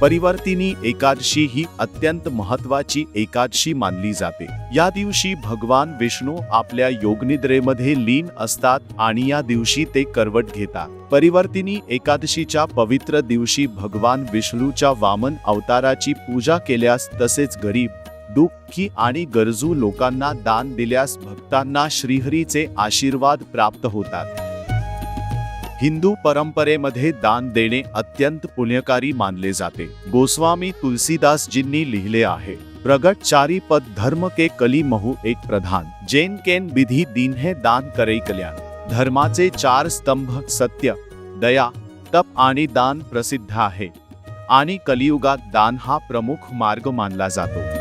परिवर्तिनी एकादशी ही अत्यंत महत्वाची एकादशी मानली जाते. या दिवशी भगवान विष्णू आपल्या योगनिद्रेमध्ये लीन असतात आणि या दिवशी ते करवट घेतात. परिवर्तिनी एकादशीच्या पवित्र दिवशी भगवान विष्णूच्या वामन अवताराची पूजा केल्यास तसेच गरीब दुःखी आणि गरजू लोकांना दान दिल्यास भक्तांना श्रीहरीचे आशीर्वाद प्राप्त होतात. हिंदू परंपरेमध्ये दान देणे अत्यंत पुण्यकारी मानले जाते. गोस्वामी तुलसीदासजींनी लिहिले आहे प्रगट चारी पद धर्म के कली महू एक प्रधान. जैन केन विधी दीन हे दान करे कल्याण. धर्माचे चार स्तंभ सत्य दया तप आणि दान प्रसिद्ध आहे. आणि कलियुगात दान हा प्रमुख मार्ग मानला जातो.